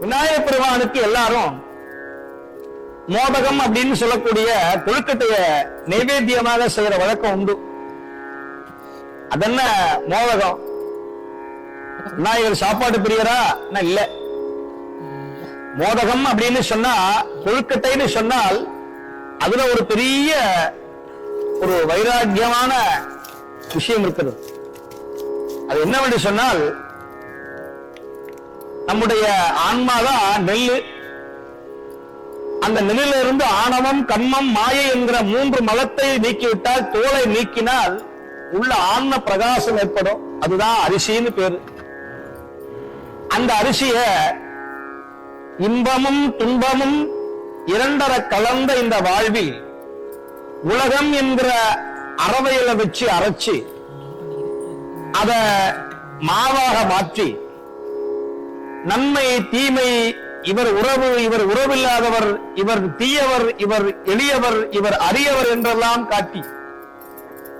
விநாயகர் பெருமானுக்கு எல்லாரும் மோதகம் அப்படின்னு சொல்லக்கூடிய கொழுக்கட்டைய நைவேத்தியமாக செய்யற வழக்கம் உண்டு. அதென்ன மோதகம்? விநாயகர் சாப்பாடு பிரியரா? இல்ல. மோதகம் அப்படின்னு சொன்னா கொழுக்கட்டைன்னு சொன்னால் அதுல ஒரு பெரிய ஒரு வைராக்கியமான விஷயம் இருக்கிறது. அது என்னவென்று சொன்னால் நம்முடைய ஆன்மாதான் நெல்லு. அந்த நெல்லில இருந்து ஆணவம் கண்மம் மாயை என்கிற மூன்று மலத்தை நீக்கிவிட்டால் தோலை நீக்கினால் உள்ள ஆன்ம பிரகாசம் ஏற்படும். அதுதான் அரிசின்னு பேரு. அந்த அரிசிய இன்பமும் துன்பமும் இரண்டர கலந்த இந்த வாழ்வில் உலகம் என்கிற அறவையில வச்சு அரைச்சு அத மாவாக மாற்றி நன்மை தீமை இவர் உறவு இவர் உறவில்லாதவர் இவர் தீயவர் இவர் எளியவர் இவர் அரியவர் என்றெல்லாம் காட்டி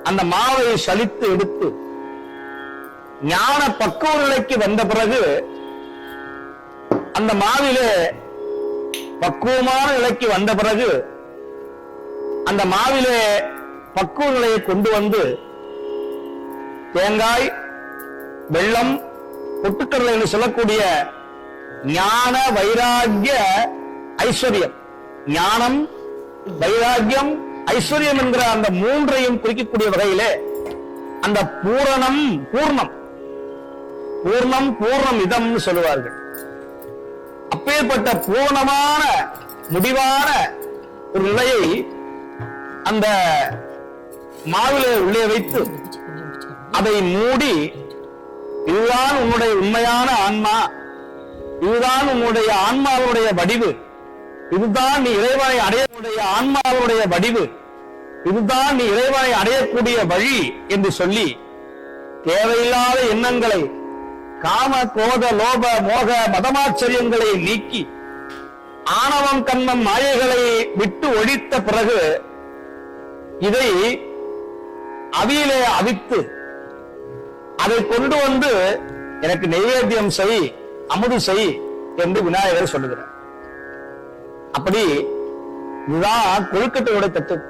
அந்த மாவை சலித்து எடுத்து ஞான பக்குவ நிலைக்கு வந்த பிறகு அந்த மாவிலே பக்குவமான நிலைக்கு வந்த பிறகு அந்த மாவிலே பக்குவ நிலையை கொண்டு வந்து தேங்காய் வெள்ளம் பொட்டுக்கடலை என்று சொல்லக்கூடிய ஞான வைராகிய ஐஸ்வர்யம். ஞானம் வைராகியம் ஐஸ்வர்யம் என்கிற அந்த மூன்றையும் குறிக்கக்கூடிய வகையிலே அந்த பூரணம் பூர்ணம். பூர்ணம் பூர்ணம் இதம் சொல்லுவார்கள். அப்பேற்பட்ட பூர்ணமான முடிவான ஒரு நிலையை அந்த மாவிலே உள்ளே வைத்து அதை மூடி இதுதான் உன்னுடைய உண்மையான ஆன்மா. இதுதான் உன்னுடைய ஆன்மாவுடைய வடிவு. இதுதான் நீ இறைவனை அடையக்கூடிய ஆன்மாவுடைய வடிவு. இதுதான் நீ இறைவனை அடையக்கூடிய வழி என்று சொல்லி தேவையில்லாத எண்ணங்களை காம கோத லோப மோக மதமாச்சரியங்களை நீக்கி ஆணவம் கண்ணம் மாயைகளை விட்டு ஒழித்த பிறகு இதை அவியிலே அவித்து அதை கொண்டு வந்து எனக்கு நைவேத்தியம் செய் அமுது செய் என்று விநாயகர் சொல்லுகிறார். அப்படி இதுதான் கொழுக்கட்டையோட தத்துவம்.